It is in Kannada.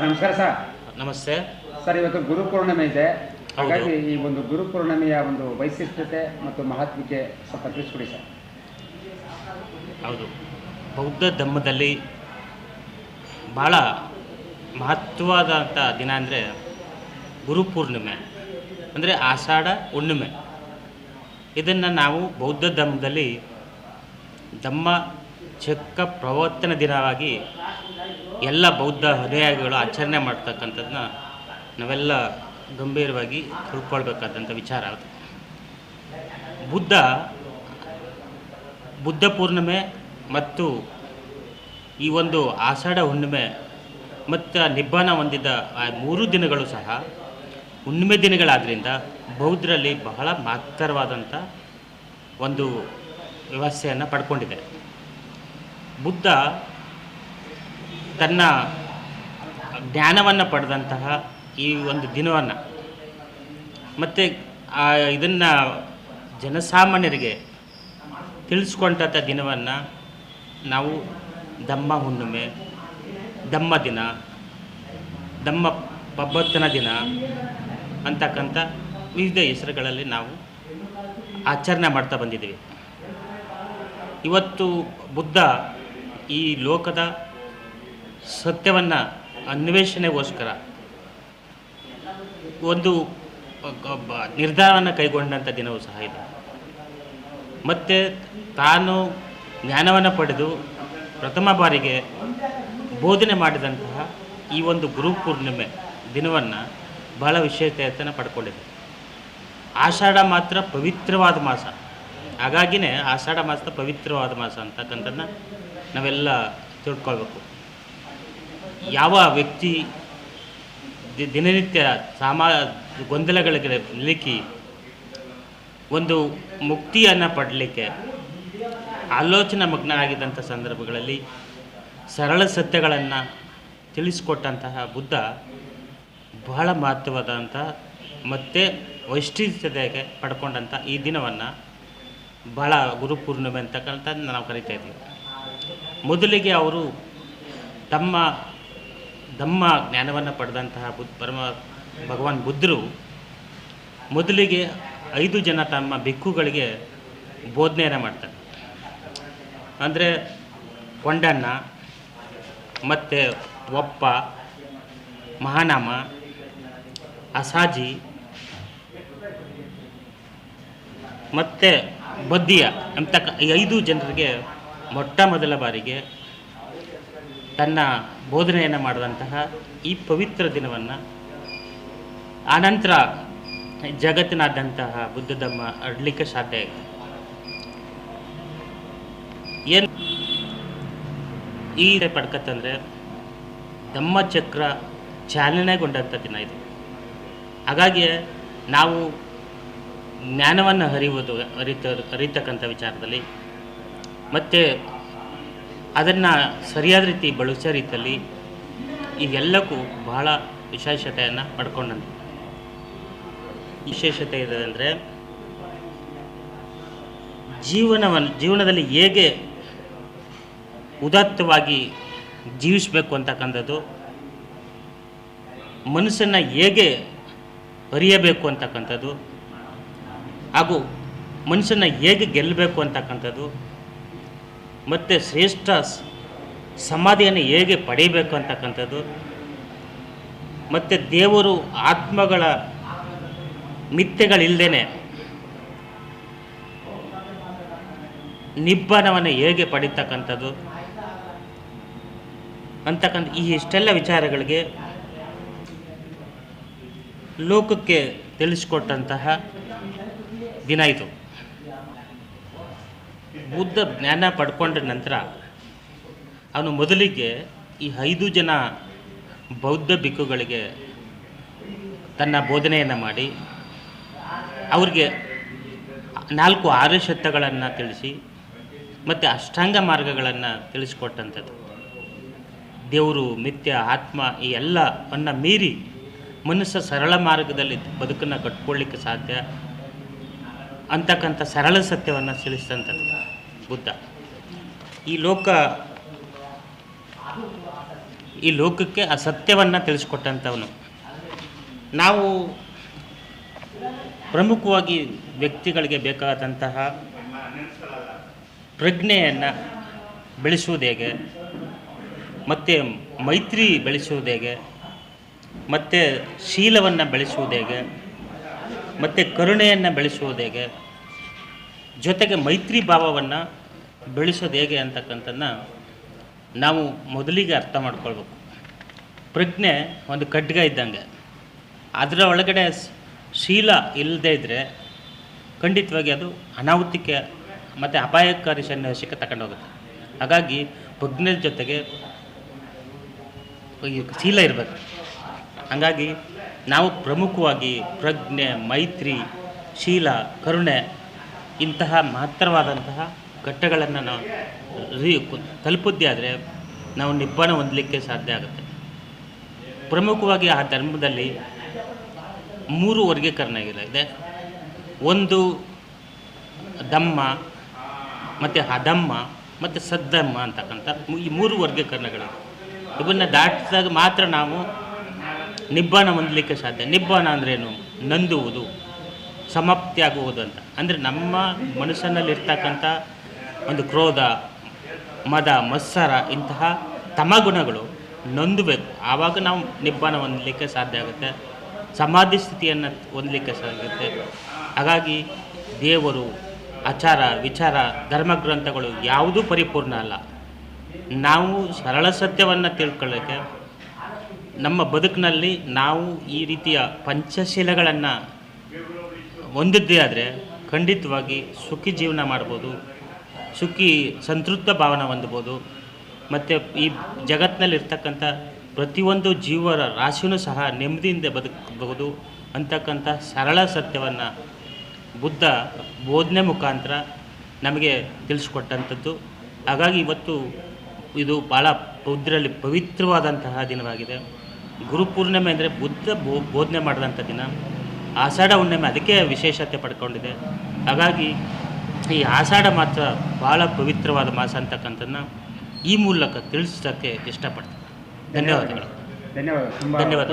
ನಮಸ್ಕಾರ ಸರ್. ನಮಸ್ತೆ. ಸರ್ ಇವತ್ತು ಗುರು ಪೂರ್ಣಿಮೆ ಇದೆ. ಹಾಗಾಗಿ ಈ ಒಂದು ಗುರು ಪೂರ್ಣಿಮೆಯ ಒಂದು ವೈಶಿಷ್ಟ್ಯತೆ ಮತ್ತು ಮಹತ್ವಕ್ಕೆ ಸ್ವಲ್ಪ ತಿಳಿಸ್ಕೊಡಿ ಸರ್. ಹೌದು. ಬೌದ್ಧ ಧರ್ಮದಲ್ಲಿ ಭಾಳ ಮಹತ್ವವಾದಂಥ ದಿನ ಅಂದರೆ ಗುರುಪೂರ್ಣಿಮೆ ಅಂದರೆ ಆಷಾಢ ಹುಣ್ಣಿಮೆ. ಇದನ್ನು ನಾವು ಬೌದ್ಧ ಧರ್ಮದಲ್ಲಿ ಧಮ್ಮ ಚಕ್ಕ ಪ್ರವರ್ತನ ದಿನವಾಗಿ ಎಲ್ಲ ಬೌದ್ಧ ಹೃದಯಗಳು ಆಚರಣೆ ಮಾಡ್ತಕ್ಕಂಥದ್ದನ್ನ ನಾವೆಲ್ಲ ಗಂಭೀರವಾಗಿ ತಿಳ್ಕೊಳ್ಬೇಕಾದಂಥ ವಿಚಾರ ಅದು. ಬುದ್ಧ ಬುದ್ಧ ಪೂರ್ಣಿಮೆ ಮತ್ತು ಈ ಒಂದು ಆಷಾಢ ಹುಣ್ಣಿಮೆ ಮತ್ತು ನಿಬ್ಬಾನ ಹೊಂದಿದ ಆ ಮೂರು ದಿನಗಳು ಸಹ ಹುಣ್ಣಿಮೆ ದಿನಗಳಾದ್ದರಿಂದ ಬೌದ್ಧರಲ್ಲಿ ಬಹಳ ಮಹತ್ತರವಾದಂಥ ಒಂದು ವ್ಯವಸ್ಥೆಯನ್ನು ಪಡ್ಕೊಂಡಿದೆ ಬುದ್ಧ ತನ್ನ ಜ್ಞಾನವನ್ನು ಪಡೆದಂತಹ ಈ ಒಂದು ದಿನವನ್ನು. ಮತ್ತು ಇದನ್ನು ಜನಸಾಮಾನ್ಯರಿಗೆ ತಿಳಿಸ್ಕೊಂಡಂಥ ದಿನವನ್ನು ನಾವು ದಮ್ಮ ಹುಣ್ಣಿಮೆ, ದಮ್ಮ ದಿನ, ದಮ್ಮ ಪಬ್ಬತ್ತನ ದಿನ ಅಂತಕ್ಕಂಥ ವಿವಿಧ ಹೆಸರುಗಳಲ್ಲಿ ನಾವು ಆಚರಣೆ ಮಾಡ್ತಾ ಬಂದಿದ್ದೀವಿ. ಇವತ್ತು ಬುದ್ಧ ಈ ಲೋಕದ ಸತ್ಯವನ್ನು ಅನ್ವೇಷಣೆಗೋಸ್ಕರ. ಒಂದು ನಿರ್ಧಾರವನ್ನು ಕೈಗೊಂಡಂಥ ದಿನವೂ ಸಹ ಇದೆ. ಮತ್ತು ತಾನು ಜ್ಞಾನವನ್ನು ಪಡೆದು ಪ್ರಥಮ ಬಾರಿಗೆ ಬೋಧನೆ ಮಾಡಿದಂತಹ ಈ ಒಂದು ಗುರು ಪೂರ್ಣಿಮೆ ದಿನವನ್ನು ಬಹಳ ವಿಶೇಷತೆಯನ್ನು ಪಡ್ಕೊಂಡಿದೆ. ಆಷಾಢ ಮಾತ್ರ ಪವಿತ್ರವಾದ ಮಾಸ. ಹಾಗಾಗಿನೇ ಆಷಾಢ ಮಾಸದ ಪವಿತ್ರವಾದ ಮಾಸ ಅಂತಕ್ಕಂಥದ್ದನ್ನ ನಾವೆಲ್ಲ ತಿಳ್ಕೊಳ್ಬೇಕು. ಯಾವ ವ್ಯಕ್ತಿ ದಿನನಿತ್ಯ ಸಾಮಾ, ಗೊಂದಲಗಳಿಗೆ ನಿಲುಕಿ ಒಂದು ಮುಕ್ತಿಯನ್ನು ಪಡಲಿಕ್ಕೆ ಆಲೋಚನಾ ಮಗ್ನರಾಗಿದ್ದಂಥ ಸಂದರ್ಭಗಳಲ್ಲಿ ಸರಳ ಸತ್ಯಗಳನ್ನು ತಿಳಿಸಿಕೊಟ್ಟಂತಹ ಬುದ್ಧ ಬಹಳ ಮಹತ್ವವಾದಂಥ ಮತ್ತು ವೈಶಿಷ್ಟ್ಯತೆಗೆ ಪಡ್ಕೊಂಡಂಥ ಈ ದಿನವನ್ನು ಬಹಳ ಗುರುಪೂರ್ಣಿಮೆ ಅಂತಕ್ಕಂಥದ್ದು ನಾವು ಕರಿತಾ ಇದ್ದೀವಿ. ಮೊದಲಿಗೆ ಅವರು ತಮ್ಮ ತಮ್ಮ ಜ್ಞಾನವನ್ನು ಪಡೆದಂತಹ ಬುದ್ಧ ಪರಮ ಭಗವಾನ್ ಬುದ್ಧರು ಮೊದಲಿಗೆ ಐದು ಜನ ತಮ್ಮ ಬಿಕ್ಕುಗಳಿಗೆ ಬೋಧನೆಯನ್ನು ಮಾಡ್ತಾರೆ. ಅಂದರೆ ಕೊಂಡಣ್ಣ, ಮತ್ತು ಒಪ್ಪ, ಮಹಾನಾಮ, ಅಸಾಜಿ, ಮತ್ತು ಬದ್ದಿಯ ಅಂತಕ್ಕ ಈ ಐದು ಜನರಿಗೆ ಮೊಟ್ಟ ಮೊದಲ ಬಾರಿಗೆ ತನ್ನ ಬೋಧನೆಯನ್ನು ಮಾಡಿದಂತಹ ಈ ಪವಿತ್ರ ದಿನವನ್ನು ಆನಂತರ ಜಗತ್ತಿನಾದ್ಯಂತಹ ಬುದ್ಧ ಧರ್ಮ ಅಡ್ಲಿಕ್ಕೆ ಸಾಧ್ಯ ಆಯಿತು. ಏನು ಈ ಪಡ್ಕತ್ತಂದರೆ ಧಮ್ಮಚಕ್ರ ಚಾಲನೆಗೊಂಡಂಥ ದಿನ ಇದು. ಹಾಗಾಗಿ ನಾವು ಜ್ಞಾನವನ್ನು ಹರಿಯುವುದು ಅರಿತ ಅರಿತಕ್ಕಂಥ ವಿಚಾರದಲ್ಲಿ ಮತ್ತು ಅದನ್ನು ಸರಿಯಾದ ರೀತಿ ಬಳಸೋ ರೀತಿಯಲ್ಲಿ ಈಗೆಲ್ಲಕ್ಕೂ ಬಹಳ ವಿಶೇಷತೆಯನ್ನು ಪಡ್ಕೊಂಡಂತೆ. ವಿಶೇಷತೆ ಇದೆ ಜೀವನವನ್ನು ಜೀವನದಲ್ಲಿ ಹೇಗೆ ಉದಾತ್ತವಾಗಿ ಜೀವಿಸಬೇಕು ಅಂತಕ್ಕಂಥದ್ದು, ಮನಸ್ಸನ್ನು ಹೇಗೆ ಅರಿಯಬೇಕು ಅಂತಕ್ಕಂಥದ್ದು, ಹಾಗೂ ಮನುಷ್ಯನ ಹೇಗೆ ಗೆಲ್ಲಬೇಕು ಅಂತಕ್ಕಂಥದ್ದು ಮತ್ತು ಶ್ರೇಷ್ಠ ಸಮಾಧಿಯನ್ನು ಹೇಗೆ ಪಡೆಯಬೇಕು ಅಂತಕ್ಕಂಥದ್ದು ಮತ್ತು ದೇವರು ಆತ್ಮಗಳ ಮಿಥ್ಯೆಗಳಿಲ್ಲದೇ ನಿಬ್ಬನವನ್ನು ಹೇಗೆ ಪಡಿತಕ್ಕಂಥದ್ದು ಅಂತಕ್ಕಂಥ ಈ ಇಷ್ಟೆಲ್ಲ ವಿಚಾರಗಳಿಗೆ ಲೋಕಕ್ಕೆ ತಿಳಿಸ್ಕೊಟ್ಟಂತಹ ದಿನ ಇದು. ಬುದ್ಧ ಜ್ಞಾನ ಪಡ್ಕೊಂಡ ನಂತರ ಅವನು ಮೊದಲಿಗೆ ಈ ಐದು ಜನ ಬೌದ್ಧ ಭಿಕ್ಕುಗಳಿಗೆ ತನ್ನ ಬೋಧನೆಯನ್ನು ಮಾಡಿ ಅವ್ರಿಗೆ ನಾಲ್ಕು ಆರ್ಯಶತ್ತಗಳನ್ನು ತಿಳಿಸಿ ಮತ್ತು ಅಷ್ಟಾಂಗ ಮಾರ್ಗಗಳನ್ನು ತಿಳಿಸ್ಕೊಟ್ಟಂಥದ್ದು. ದೇವರು ಮಿಥ್ಯ ಆತ್ಮ ಈ ಎಲ್ಲವನ್ನು ಮೀರಿ ಮನುಷ್ಯ ಸರಳ ಮಾರ್ಗದಲ್ಲಿ ಬದುಕನ್ನು ಕಟ್ಕೊಳ್ಳಿಕ್ಕೆ ಸಾಧ್ಯ ಅಂತಕ್ಕಂಥ ಸರಳ ಸತ್ಯವನ್ನು ತಿಳಿಸಿದಂಥದ್ದು. ಬುದ್ಧ. ಈ ಲೋಕ, ಈ ಲೋಕಕ್ಕೆ ಆ ಸತ್ಯವನ್ನು ತಿಳಿಸ್ಕೊಟ್ಟಂಥವನು. ನಾವು ಪ್ರಮುಖವಾಗಿ ವ್ಯಕ್ತಿಗಳಿಗೆ ಬೇಕಾದಂತಹ ಪ್ರಜ್ಞೆಯನ್ನು ಬೆಳೆಸುವುದು ಹೇಗೆ, ಮತ್ತು ಮೈತ್ರಿ ಬೆಳೆಸುವುದು ಹೇಗೆ, ಮತ್ತು ಶೀಲವನ್ನು ಬೆಳೆಸುವುದು ಹೇಗೆ, ಮತ್ತು ಕರುಣೆಯನ್ನು ಬೆಳೆಸುವುದು ಹೇಗೆ, ಜೊತೆಗೆ ಮೈತ್ರಿ ಭಾವವನ್ನು ಬೆಳೆಸೋದು ಹೇಗೆ ಅಂತಕ್ಕಂಥದ್ದನ್ನ ನಾವು ಮೊದಲಿಗೆ ಅರ್ಥ ಮಾಡ್ಕೊಳ್ಬೇಕು. ಪ್ರಜ್ಞೆ ಒಂದು ಖಡ್ಗ ಇದ್ದಂಗೆ. ಅದರ ಒಳಗಡೆ ಶೀಲ ಇಲ್ಲದೇ ಇದ್ದರೆ ಖಂಡಿತವಾಗಿ ಅದು ಅನಾಹುತಿಕೆ ಮತ್ತು ಅಪಾಯಕಾರಿ ಸನ್ನಿವೇಶಕ್ಕೆ ತಗೊಂಡು ಹೋಗುತ್ತೆ ಹಾಗಾಗಿ ಪ್ರಜ್ಞೆ ಜೊತೆಗೆ ಶೀಲ ಇರಬೇಕು. ಹಾಗಾಗಿ ನಾವು ಪ್ರಮುಖವಾಗಿ ಪ್ರಜ್ಞೆ, ಮೈತ್ರಿ, ಶೀಲ, ಕರುಣೆ ಇಂತಹ ಮಹತ್ತರವಾದಂತಹ ಘಟ್ಟಗಳನ್ನು ನಾವು ರೀ ಆದರೆ ನಾವು ನಿಬ್ಬಾನ ಹೊಂದಲಿಕ್ಕೆ ಸಾಧ್ಯ ಆಗುತ್ತೆ. ಪ್ರಮುಖವಾಗಿ ಆ ಧರ್ಮದಲ್ಲಿ ಮೂರು ವರ್ಗೀಕರಣ ಇದೆ. ಒಂದು ಧಮ್ಮ ಮತ್ತು ಅಧಮ್ಮ ಮತ್ತು ಸದ್ದಮ್ಮ ಅಂತಕ್ಕಂಥ ಈ ಮೂರು ವರ್ಗೀಕರಣಗಳು. ಇವನ್ನು ದಾಟಿದಾಗ ಮಾತ್ರ ನಾವು ನಿಬ್ಬಾಣ ಹೊಂದಲಿಕ್ಕೆ ಸಾಧ್ಯ. ನಿಬ್ಬಾಣ ಅಂದ್ರೇನು ನಂದುವುದು, ಸಮಾಪ್ತಿಯಾಗುವುದು ಅಂತ. ಅಂದರೆ ನಮ್ಮ ಮನಸ್ಸಿನಲ್ಲಿರ್ತಕ್ಕಂಥ ಒಂದು ಕ್ರೋಧ, ಮದ, ಮತ್ಸರ ಇಂತಹ ತಮಗುಣಗಳು ನೊಂದಬೇಕು. ಆವಾಗ ನಾವು ನಿಬ್ಬಾನ ಹೊಂದಲಿಕ್ಕೆ ಸಾಧ್ಯ ಆಗುತ್ತೆ. ಸಮಾಧಿ ಸ್ಥಿತಿಯನ್ನು ಹೊಂದಲಿಕ್ಕೆ ಸಾಧ್ಯ ಆಗುತ್ತೆ. ಹಾಗಾಗಿ ದೇವರು, ಆಚಾರ, ವಿಚಾರ ಧರ್ಮಗ್ರಂಥಗಳು ಯಾವುದೂ ಪರಿಪೂರ್ಣ ಅಲ್ಲ. ನಾವು ಸರಳ ಸತ್ಯವನ್ನು ತಿಳ್ಕೊಳ್ಳೋಕ್ಕೆ ನಮ್ಮ ಬದುಕಿನಲ್ಲಿ ನಾವು ಈ ರೀತಿಯ ಪಂಚಶೀಲಗಳನ್ನು ಹೊಂದಿದ್ದೇ ಆದರೆ ಖಂಡಿತವಾಗಿ ಸುಖಿ ಜೀವನ ಮಾಡ್ಬೋದು. ಸುಖಿ ಸಂತೃಪ್ತ ಭಾವನೆ ಹೊಂದ್ಬೋದು ಮತ್ತು ಈ ಜಗತ್ತಿನಲ್ಲಿರ್ತಕ್ಕಂಥ ಪ್ರತಿಯೊಂದು ಜೀವರ ರಾಶಿಯೂ ಸಹ ನೆಮ್ಮದಿಯಿಂದ ಬದುಕಬಹುದು ಅಂತಕ್ಕಂಥ ಸರಳ ಸತ್ಯವನ್ನು ಬುದ್ಧ ಬೋಧನೆ ಮುಖಾಂತರ ನಮಗೆ ತಿಳಿಸ್ಕೊಟ್ಟಂಥದ್ದು. ಹಾಗಾಗಿ ಇವತ್ತು ಇದು ಭಾಳ ಬೌದ್ಧರಲ್ಲಿ ಪವಿತ್ರವಾದಂತಹ ದಿನವಾಗಿದೆ. ಗುರುಪೂರ್ಣಿಮೆ ಅಂದರೆ ಬುದ್ಧ ಬೋ ಬೋಧನೆ ಮಾಡಿದಂಥ ದಿನ. ಆಷಾಢ ಹುಣ್ಣಿಮೆ ಅದಕ್ಕೆ ವಿಶೇಷತೆ ಪಡ್ಕೊಂಡಿದೆ. ಹಾಗಾಗಿ ಈ ಆಷಾಢ ಮಾತ್ರ ಭಾಳ ಪವಿತ್ರವಾದ ಮಾಸ ಅಂತಕ್ಕಂಥದ್ದನ್ನ ಈ ಮೂಲಕ ತಿಳಿಸೋಕ್ಕೆ ಇಷ್ಟಪಡ್ತೀನಿ. ಧನ್ಯವಾದಗಳು. ಧನ್ಯವಾದ ಧನ್ಯವಾದ.